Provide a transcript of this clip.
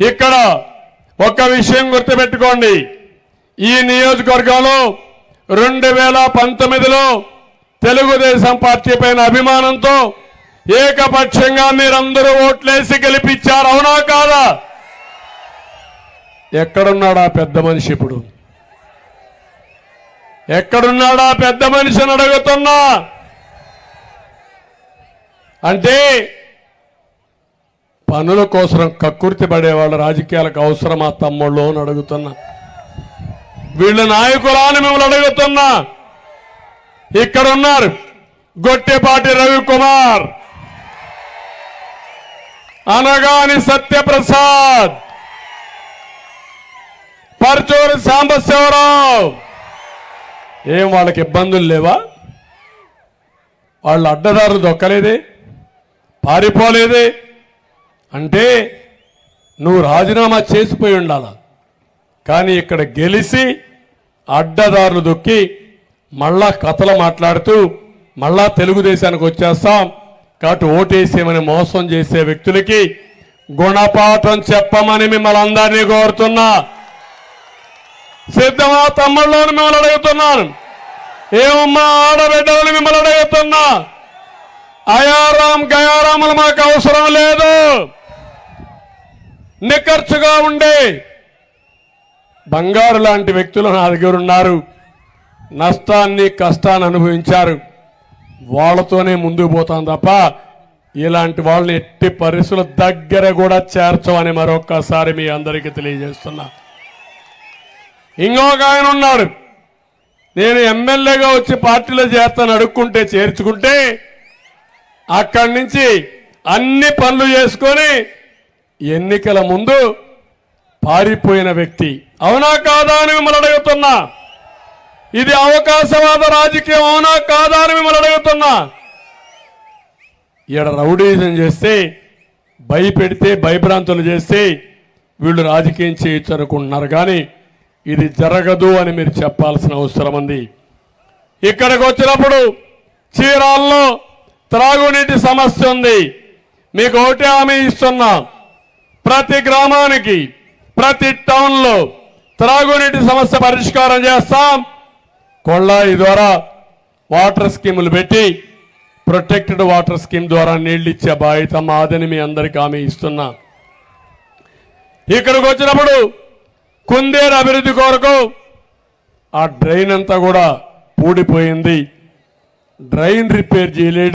ఇక్కడ ఒక విషయం గుర్తుపెట్టుకోండి. ఈ నియోజకవర్గంలో రెండు వేల పంతొమ్మిదిలో తెలుగుదేశం పార్టీ పైన అభిమానంతో ఏకపక్షంగా మీరందరూ ఓట్లేసి గెలిపించారు. అవునా కాదా? ఎక్కడున్నాడా పెద్ద మనిషి ఇప్పుడు? ఎక్కడున్నాడా పెద్ద మనిషిని అడుగుతున్నా? అంటే పనుల కోసం కక్కుర్తి పడేవాళ్ళ రాజకీయాలకు అవసరమా తమ్ముళ్ళు అని అడుగుతున్నా. వీళ్ళ నాయకులాని మిమ్మల్ని అడుగుతున్నా. ఇక్కడ ఉన్నారు గొట్టెపాటి రవికుమార్. అనగాని సత్యప్రసాద్. పరచూరి సాంబశివరావు. ఏం వాళ్ళకి ఇబ్బందులు లేవా? వాళ్ళ అడ్డదారులు దొక్కలేదే? పారిపోలేదే? అంటే నువ్వు రాజీనామా చేసిపోయి ఉండాల? కానీ ఇక్కడ గెలిచి అడ్డదారులు దొక్కి మళ్ళా కథలు మాట్లాడుతూ మళ్ళా తెలుగుదేశానికి వచ్చేస్తాం. కాబట్టి ఓటేసేమని మోసం చేసే వ్యక్తులకి గుణపాఠం చెప్పమని మిమ్మల్ని అందరినీ కోరుతున్నా. సిద్ధమా తమ్ముళ్ళని మిమ్మల్ని అడుగుతున్నాను ఏమమ్మా ఆడబిడ్డలని మిమ్మల్ని అడుగుతున్నా. అయారాం గయారాములు మాకు అవసరం లేదు. నిఖర్చుగా ఉండే బంగారు లాంటి వ్యక్తులు నా దగ్గర ఉన్నారు. నష్టాన్ని కష్టాన్ని అనుభవించారు. వాళ్ళతోనే ముందుకు పోతాం తప్ప ఇలాంటి వాళ్ళని ఎట్టి పరిస్థితుల దగ్గర కూడా చేర్చమని మరొక్కసారి మీ అందరికీ తెలియజేస్తున్నా. ఇంకొక ఆయన ఉన్నాడు. నేను ఎమ్మెల్యేగా వచ్చి పార్టీలో చేస్తాను అడుక్కుంటే చేర్చుకుంటే అక్కడి నుంచి అన్ని పనులు చేసుకొని ఎన్నికల ముందు పారిపోయిన వ్యక్తి. అవునా కాదా అని మిమ్మల్ని అడుగుతున్నా. ఇది అవకాశవాద రాజకీయం అవునా కాదా అని మిమ్మల్ని అడుగుతున్నా. ఈడ రౌడీజం చేస్తే భయపెడితే భయభ్రాంతులు చేస్తే వీళ్ళు రాజకీయం చేయొచ్చు అనుకుంటున్నారు కానీ ఇది జరగదు అని మీరు చెప్పాల్సిన అవసరం ఉంది. ఇక్కడికి వచ్చినప్పుడు చీరాల్లో త్రాగునీటి సమస్య ఉంది. మీకు ఒకటే హామీ ఇస్తున్నా. ప్రతి గ్రామానికి ప్రతి టౌన్లో త్రాగునీటి సమస్య పరిష్కారం చేస్తాం. కొళ్ళాయి ద్వారా వాటర్ స్కీములు పెట్టి ప్రొటెక్టెడ్ వాటర్ స్కీమ్ ద్వారా నీళ్ళు ఇచ్చే బాధ్యత మాదని మీ అందరికీ హామీ ఇస్తున్నా. ఇక్కడికి వచ్చినప్పుడు కుందేరు అభివృద్ధి కొరకు ఆ డ్రైన్ అంతా కూడా పూడిపోయింది. డ్రైన్ రిపేర్ చేయలేడు